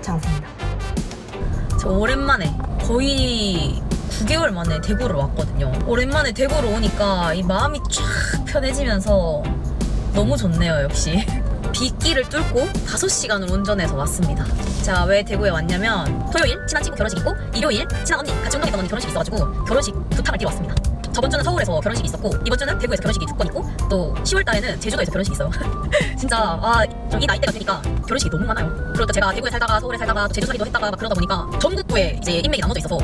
장소입니다. 저 오랜만에 거의 9개월 만에 대구를 왔거든요. 오랜만에 대구로 오니까 이 마음이 쫙 편해지면서 너무 좋네요, 역시. 빗길을 뚫고 5시간을 운전해서 왔습니다. 자, 왜 대구에 왔냐면 토요일 친한 친구 결혼식 있고 일요일 친한 언니 같이 운동했던 언니 결혼식 있어가지고 결혼식 부탁을 드려 왔습니다. 저번 주는 서울에서 결혼식이 있었고 이번 주는 대구에서 결혼식이 두 건 있고 또 10월 달에는 제주도에서 결혼식이 있어요. 진짜 아, 좀이 나이대가 되니까 결혼식이 너무 많아요. 또 제가 대구에 살다가 서울에 살다가 또 제주살이도 했다가 막 그러다 보니까 전국구에 이제 인맥이 나눠져 있어서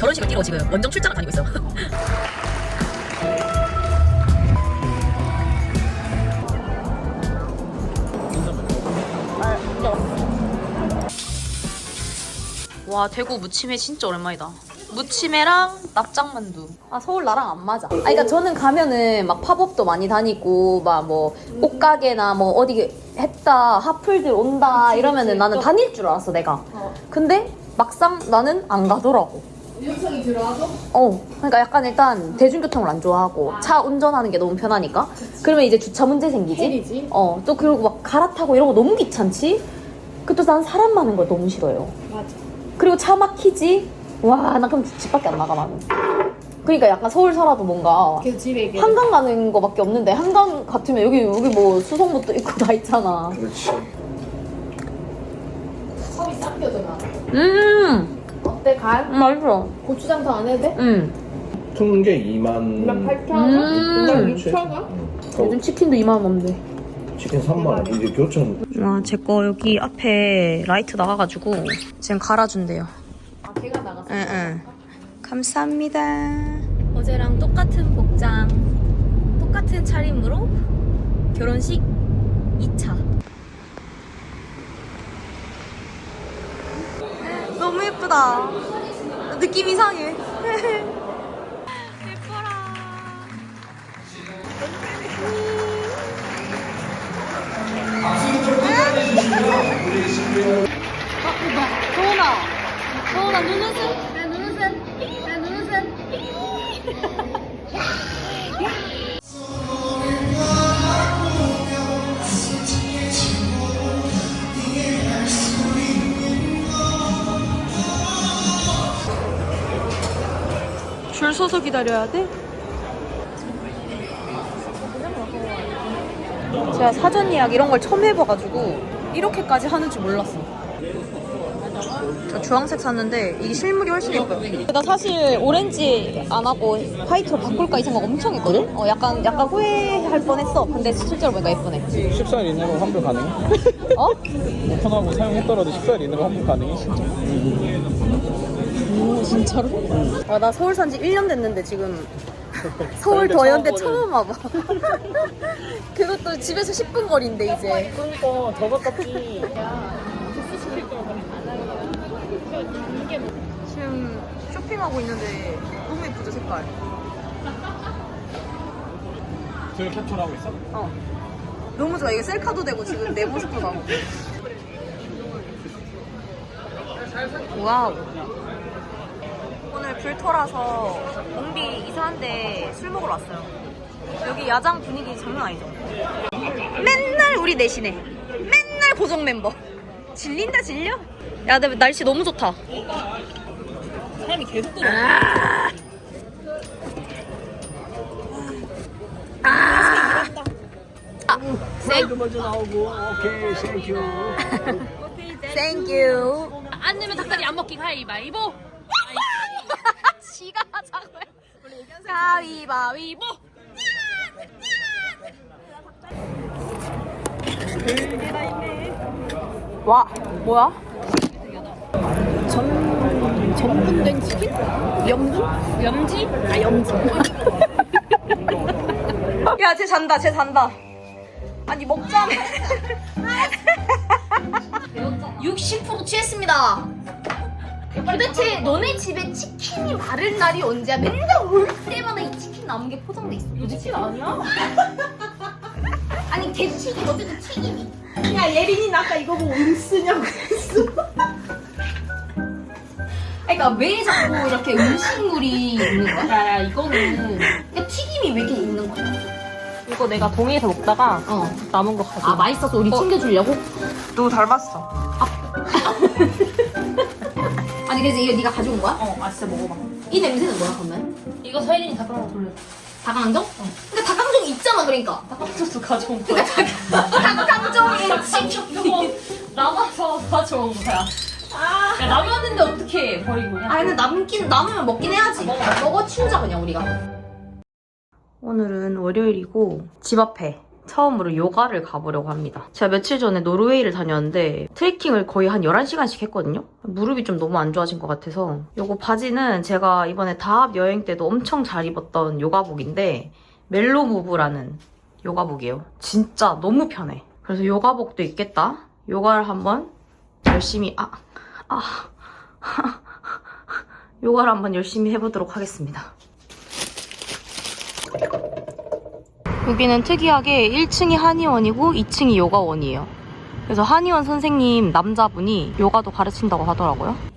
결혼식을 뛰러 지금 원정 출장을 다니고 있어요. 와 대구 무침회 진짜 오랜만이다. 무침회랑 납작만두. 아 서울 나랑 안 맞아. 아 그러니까 저는 가면은 막 팝업도 많이 다니고 막 뭐 옷가게나 뭐 어디 했다 하플들 온다 이러면은 나는 다닐 줄 알았어 내가. 근데 막상 나는 안 가더라고. 유성이 들어와서 어, 그러니까 약간 일단 대중교통을 안 좋아하고 차 운전하는 게 너무 편하니까. 그러면 이제 주차 문제 생기지. 헬이지. 어, 또 그리고 막 갈아타고 이런 거 너무 귀찮지. 그또난 사람 많은 걸 너무 싫어요. 맞아. 그리고 차 막히지. 와, 나 그럼 집 밖에 안 나가 나는. 그러니까 약간 서울 살아도 뭔가 계속 집에. 한강 가는 거밖에 없는데 한강 같으면 여기 여기 뭐 수성못도 있고 다 있잖아. 그렇지. 컵이 싹 펴져나. 음, 어때 간? 맛있어. 고추장 더안 해도 돼? 음. 퉁는 게 2만. 2만 8천 음. 원? 이건 6천 원? 요즘 치킨도 2만 원 넘는데. 치킨 3만 원. 이제 교촌 아, 제거 여기 앞에 라이트 나가가지고 지금 갈아준대요. 아 걔가 나갔어. 응, 응. 감사합니다. 어제랑 똑같은 복장, 똑같은 차림으로 결혼식 2차. 너무 예쁘다. 느낌 이상해. 예뻐라. 소은아, 소은아 눈웃음. 내 눈웃음. 내 눈웃음. 줄 서서 기다려야 돼? 제가 사전 예약 이런 걸 처음 해봐가지고 이렇게까지 하는 줄 몰랐어. 저 주황색 샀는데 이게 실물이 훨씬 예뻐요. 나 사실 오렌지 안 하고 화이트로 바꿀까 이 생각 엄청 했거든. 어 약간 약간 후회할 뻔했어. 근데 실제로 보니까 예쁘네. 14일 이내로 환불 가능해? 어? 오픈하고 사용했더라도 14일 이내로 환불 가능해 진짜? 오 진짜로? 아 나 서울 산 지 1년 됐는데 지금 서울 더현대 처음 와봐. 그것도 집에서 10분 거리인데 이제. 그러니까 더 가깝지 지금 쇼핑하고 있는데 너무 예쁘죠 색깔. 저를 캡처하고 있어? 어. 너무 좋아. 이게 셀카도 되고 지금 내 모습도 나오고. 와우. 오늘 불토라서 몽비 이사한데 술 먹으러 왔어요. 여기 야장 분위기 장난 아니죠? 맨날 우리 넷이네. 맨날 고정 멤버. 질린다 질려? 야, 근데 날씨 너무 좋다. 사람이 계속 들어. 아. 아. 프라이드 먼저 나오고 오케이 땡큐 땡큐. 안 내면 닭다리 안 먹기 가위바위보. 지가 하자고 해. 가위바위보. 와, 뭐야? 전 전분된 치킨? 염분? 염지? 아 염지. 야, 쟤 잔다, 쟤 잔다. 아니, 먹자며. 60% 취했습니다. 도대체 너네 집에 치킨이 마를 날이 언제야? 맨날 올 때마다 이 치킨 남은 게 포장돼 있어. 너 치킨 아니야? 아니 개치킨 어쨌든 튀김이. 야 예린이 아까 이거 보고 음 쓰냐고 했어 그러니까 왜 자꾸 이렇게 음식물이 있는 거야? 야 이거는 그러니까 튀김이 왜 이렇게 있는 거야? 이거 내가 동해에서 먹다가 어. 남은 거 가져 아 맛있어서 우리 챙겨주려고? 너 닮았어 아니 그래서 이거 네가 가져온 거야? 어, 아 진짜 먹어봐. 이 냄새는 뭐야 그러면? 이거 서예린이 닭가슴 돌려. 닭강정? 그러니까 닭강정이 있잖아 그러니까 닭가슴도 가져온 거야. 닭강정에 치킨 이거 남아서 가져온 거야. 야 남았는데 어떻게 버리고 그냥? 아 근데 남긴 남으면 먹긴 해야지 먹어 치우자 그냥 우리가 오늘은 월요일이고 집 앞에 처음으로 요가를 가보려고 합니다. 제가 며칠 전에 노르웨이를 다녔는데 트레킹을 거의 한 11시간씩 했거든요. 무릎이 좀 너무 안 좋아진 것 같아서 요거 바지는 제가 이번에 다합 여행 때도 엄청 잘 입었던 요가복인데 멜로무브라는 요가복이에요. 진짜 너무 편해. 그래서 요가복도 있겠다. 요가를 한번 열심히 아, 아, 요가를 한번 열심히 해보도록 하겠습니다. 여기는 특이하게 1층이 한의원이고 2층이 요가원이에요. 그래서 한의원 선생님 남자분이 요가도 가르친다고 하더라고요.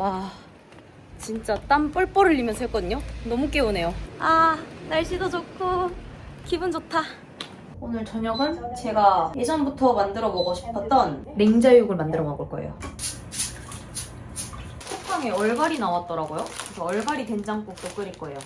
와, 진짜 땀 뻘뻘 흘리면서 했거든요? 너무 개운해요. 아, 날씨도 좋고, 기분 좋다. 오늘 저녁은 제가 예전부터 만들어 보고 싶었던 냉자육을 만들어 먹을 거예요. 쿠팡에 얼갈이 나왔더라고요. 그래서 얼갈이 된장국도 끓일 거예요.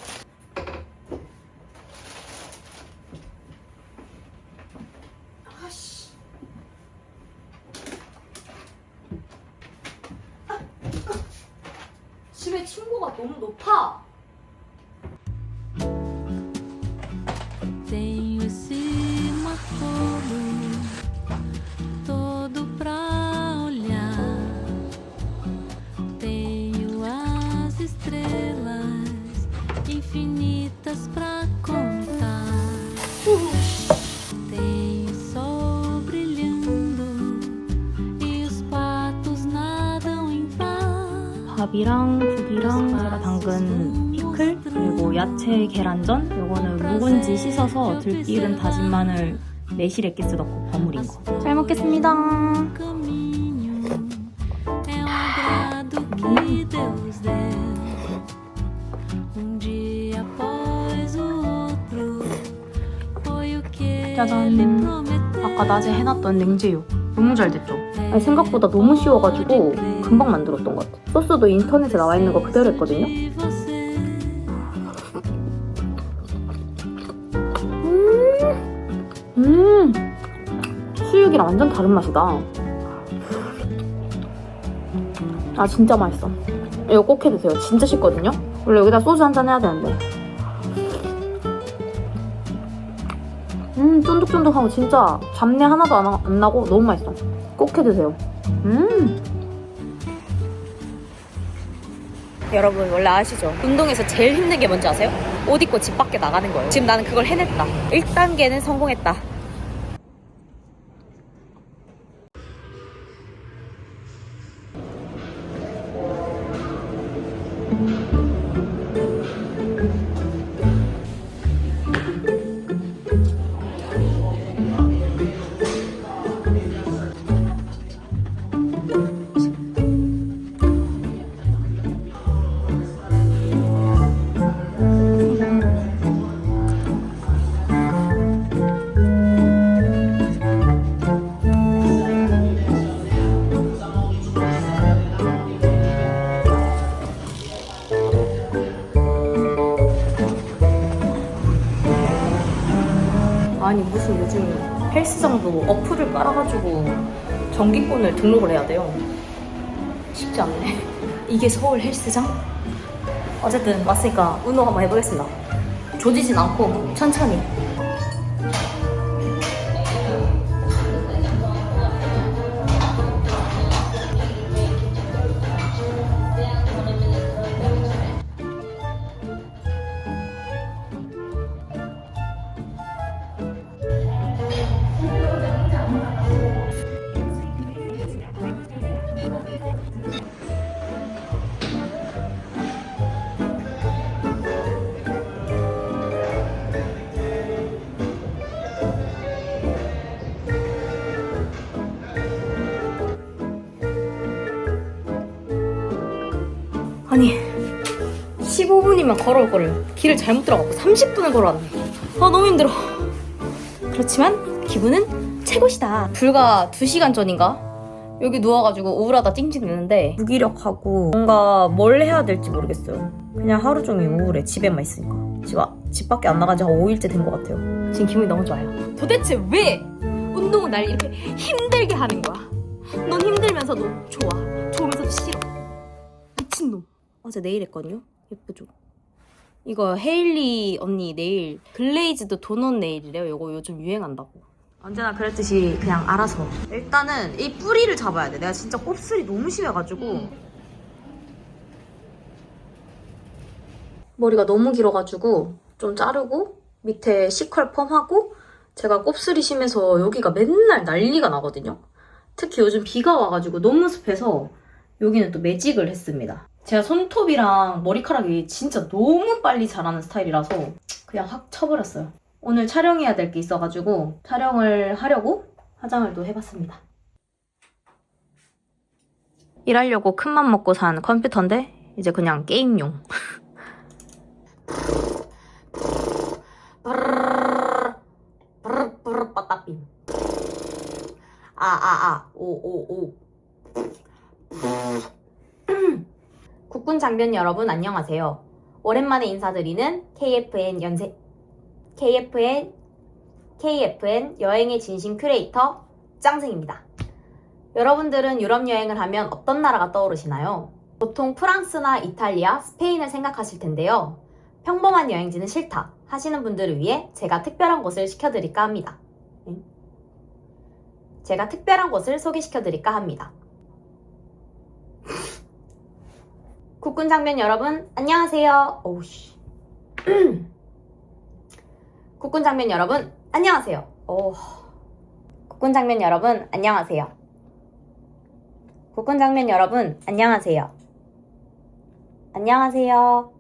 야채 계란전 요거는 묵은지 씻어서 들기름 다진 마늘 매실 액기스 넣고 버무린 거. 잘 먹겠습니다. 짜잔. 아까 낮에 해놨던 냉제육 너무 잘 됐죠? 아니, 생각보다 너무 쉬워가지고 금방 만들었던 것 같아. 소스도 인터넷에 나와 있는 거 그대로 했거든요. 수육이랑 완전 다른 맛이다. 아 진짜 맛있어. 이거 꼭 해드세요. 진짜 쉽거든요. 원래 여기다 소주 한 잔 해야 되는데. 음 쫀득쫀득하고 진짜 잡내 하나도 안, 나- 안 나고 너무 맛있어. 꼭 해드세요. 음. 여러분 원래 아시죠? 운동에서 제일 힘든 게 뭔지 아세요? 옷 입고 집 밖에 나가는 거예요. 지금 나는 그걸 해냈다. 1단계는 성공했다. 헬스장도 어플을 깔아가지고 정기권을 등록을 해야 돼요. 쉽지 않네. 이게 서울 헬스장? 어쨌든 왔으니까 운동 한번 해보겠습니다. 조지진 않고 천천히. 15분이면 걸어올 거를 길을 잘못 들어가고 30분을 걸어왔네. 아 너무 힘들어. 그렇지만 기분은 최고시다. 불과 2시간 전인가? 여기 누워가지고 우울하다 찡찡 대는데 무기력하고 뭔가 뭘 해야 될지 모르겠어요. 그냥 하루 종일 우울해 집에만 있으니까. 집, 아- 집 밖에 안 나간 지 한 5일째 된 것 같아요. 지금 기분이 너무 좋아요. 도대체 왜 운동은 날 이렇게 힘들게 하는 거야? 넌 힘들면서도 좋아. 좋으면서도 싫어. 미친놈. 어제 네일 했거든요. 예쁘죠? 이거 헤일리 언니 네일 글레이즈드 도넛 네일이래요. 이거 요즘 유행한다고. 언제나 그랬듯이 그냥 알아서. 일단은 이 뿌리를 잡아야 돼. 내가 진짜 곱슬이 너무 심해가지고. 머리가 너무 길어가지고 좀 자르고 밑에 시컬 펌하고 제가 곱슬이 심해서 여기가 맨날 난리가 나거든요. 특히 요즘 비가 와가지고 너무 습해서 여기는 또 매직을 했습니다. 제가 손톱이랑 머리카락이 진짜 너무 빨리 자라는 스타일이라서 그냥 확 쳐버렸어요. 오늘 촬영해야 될 게 있어가지고 촬영을 하려고 화장을 또 해봤습니다. 일하려고 큰맘 먹고 산 컴퓨터인데 이제 그냥 게임용. 빠따빔. 아아아 오오오. 국군 장병 여러분 안녕하세요. 오랜만에 인사드리는 KFN 연세 KFN KFN 여행의 진심 큐레이터 짱승입니다. 여러분들은 유럽 여행을 하면 어떤 나라가 떠오르시나요? 보통 프랑스나 이탈리아, 스페인을 생각하실 텐데요. 평범한 여행지는 싫다 하시는 분들을 위해 제가 특별한 곳을 시켜드릴까 합니다. 응? 제가 특별한 곳을 소개시켜드릴까 합니다. 국군 장병 여러분 안녕하세요. 오우씨. 국군 장병 여러분 안녕하세요. 오. 국군 장병 여러분 안녕하세요. 국군 장병 여러분 안녕하세요. 안녕하세요.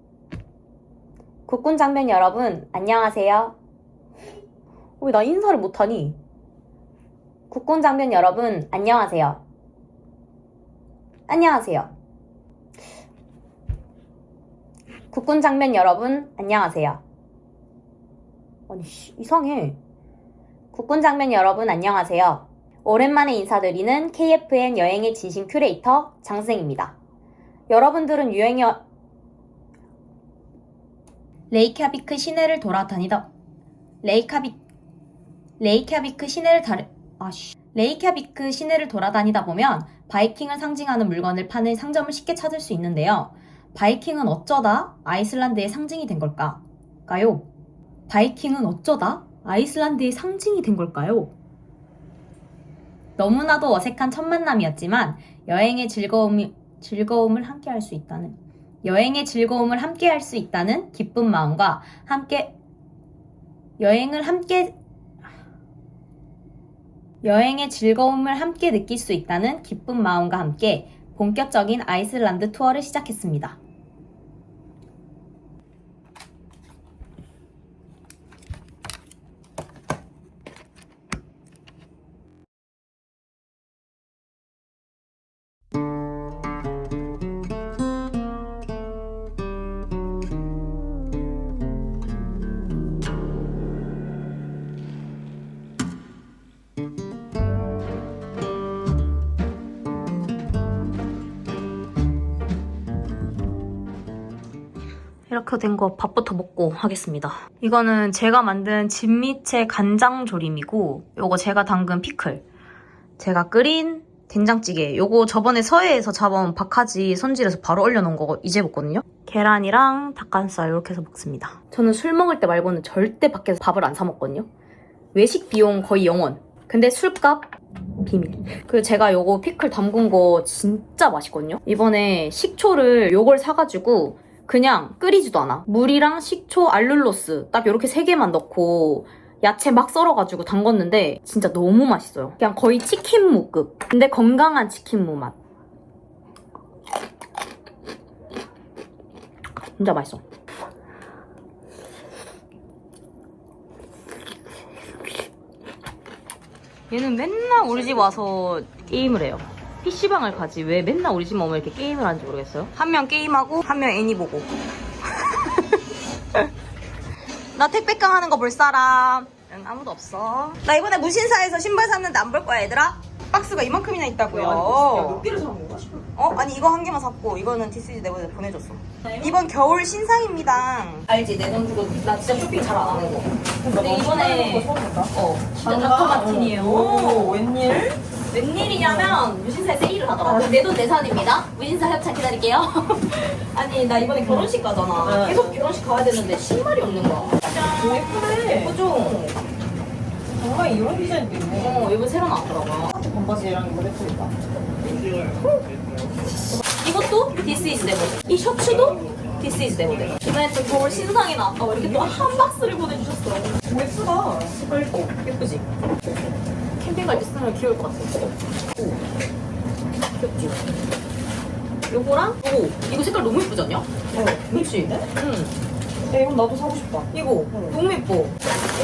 국군 장병 여러분 안녕하세요. 왜 나 인사를 못하니? 국군 장병 여러분 안녕하세요. 안녕하세요. 국군 장병 여러분 안녕하세요. 아니 씨, 이상해. 국군 장병 여러분 안녕하세요. 오랜만에 인사드리는 KFN 여행의 진심 큐레이터 장승입니다. 여러분들은 유행여 레이캬비크 시내를 돌아다니다 레이카비 레이캬비크 시내를 다르 아씨 레이캬비크 시내를 돌아다니다 보면 바이킹을 상징하는 물건을 파는 상점을 쉽게 찾을 수 있는데요. 바이킹은 어쩌다 아이슬란드의 상징이 된 걸까요? 바이킹은 어쩌다 아이슬란드의 상징이 된 걸까요? 너무나도 어색한 첫 만남이었지만 여행의 즐거움이, 즐거움을 함께 할 수 있다는 여행의 즐거움을 함께 할 수 있다는 기쁜 마음과 함께 여행을 함께 여행의 즐거움을 함께 느낄 수 있다는 기쁜 마음과 함께 본격적인 아이슬란드 투어를 시작했습니다. 이렇게 된 거 밥부터 먹고 하겠습니다. 이거는 제가 만든 진미채 간장조림이고 요거 제가 담근 피클 제가 끓인 된장찌개 요거 저번에 서해에서 잡아온 박하지 손질해서 바로 올려놓은 거 이제 먹거든요. 계란이랑 닭가슴살 이렇게 해서 먹습니다. 저는 술 먹을 때 말고는 절대 밖에서 밥을 안 사 먹거든요. 외식 비용 거의 0원. 근데 술값 비밀. 그리고 제가 요거 피클 담근 거 진짜 맛있거든요. 이번에 식초를 요걸 사가지고 그냥 끓이지도 않아. 물이랑 식초, 알룰로스 딱 이렇게 세 개만 넣고 야채 막 썰어가지고 담궜는데 진짜 너무 맛있어요. 그냥 거의 치킨무급. 근데 건강한 치킨무 맛. 진짜 맛있어. 얘는 맨날 우리 집 와서 게임을 해요. PC방을 가지 왜 맨날 우리 집 오면 이렇게 게임을 하는지 모르겠어요. 한 명 게임하고 한 명 애니 보고. 나 택배깡 하는 거 볼 사람? 응, 아무도 없어. 나 이번에 무신사에서 신발 샀는데 안 볼 거야, 얘들아? 박스가 이만큼이나 있다고요. 몇 개를 사는 거야? 어? 아니 이거 한 개만 샀고 이거는 디스지 내가 보내줬어. 이번 겨울 신상입니다. 알지? 내 돈 주고 나 진짜 쇼핑 잘 안 하는 거. 근데 이번에 어 진짜 닥터 마틴이에요. 오, 웬일? 웬일이냐면 무신사에 세일을 하더라고. 내 돈 내산입니다. 무신사 협찬 기다릴게요. 아니 나 이번에 결혼식 가잖아. 계속 결혼식 가야 되는데 신발이 없는 거야. 오, 예쁘네. 예쁘죠? 정말 이런 디자인도 있네. 어 이번 새로 나왔더라고. 반바지랑 이거 예쁘다. 이것도 This is the model. 이 셔츠도 This is the model. 이번에 또 겨울 신상이 나왔다고 이렇게 또 한 박스를 보내주셨어. 오, 예쁘다. 색깔도. 예쁘지? 캠핑 갈 때 쓰면 귀여울 것 같아. 오. 귀엽지? 요거랑 요거. 이거 색깔 너무 예쁘지 않냐? 어, 그렇지? 응. 야, 이건 나도 사고 싶다. 이거 너무 예뻐.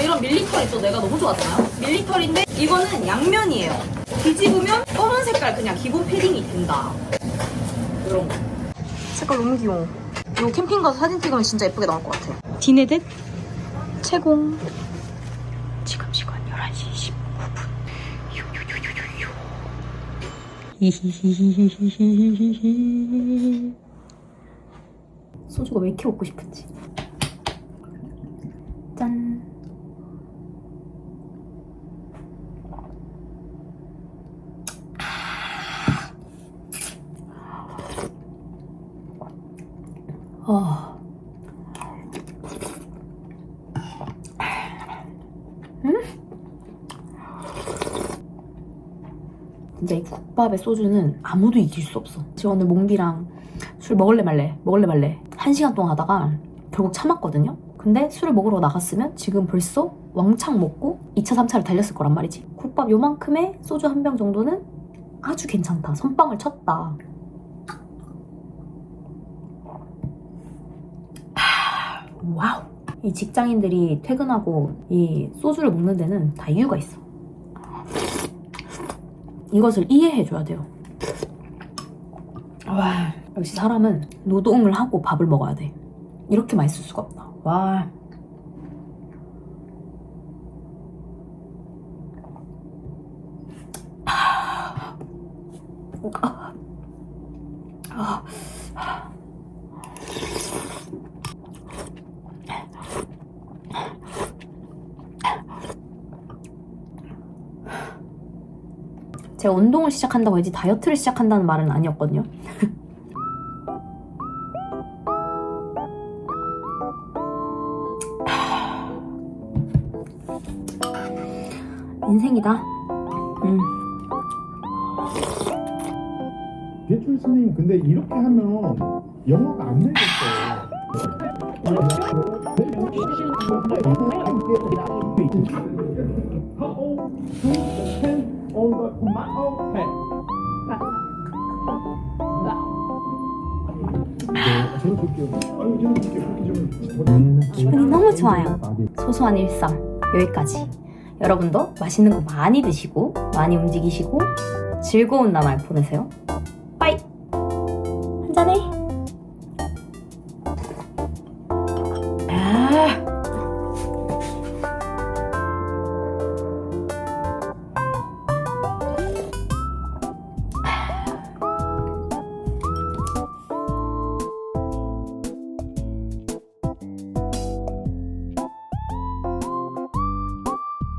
이런 밀리털 있어 내가 너무 좋아하잖아요. 밀리털인데 이거는 양면이에요. 뒤집으면 검은 색깔 그냥 기본 패딩이 된다. 이런 거. 색깔 너무 귀여워. 이거 캠핑 가서 사진 찍으면 진짜 예쁘게 나올 것 같아. 디네댓 채공. 소주가 왜 이렇게 먹고 싶은지. 짠. 아. 음? 진짜 이 국밥의 소주는 아무도 이길 수 없어. 제가 오늘 몽디랑 술 먹을래 말래, 먹을래 말래. 한 시간 동안 하다가 결국 참았거든요. 근데 술을 먹으러 나갔으면 지금 벌써 왕창 먹고 2차, 3차를 달렸을 거란 말이지. 국밥 요만큼에 소주 한 병 정도는 아주 괜찮다. 선빵을 쳤다. 하, 와우. 이 직장인들이 퇴근하고 이 소주를 먹는 데는 다 이유가 있어. 이것을 이해해줘야 돼요. 와, 역시 사람은 노동을 하고 밥을 먹어야 돼. 이렇게 맛있을 수가 없다. 와. 아. 아. 제가 운동을 시작한다고 해야지 다이어트를 시작한다는 말은 아니었거든요. 인생이다. 음. 예출 선생님 근데 이렇게 하면 영어가 안 되겠어요. 기분이 너무 좋아요. 소소한 일상 여기까지. 여러분도 맛있는 거 많이 드시고 많이 움직이시고 즐거운 나날 보내세요. 빠이. 한잔해.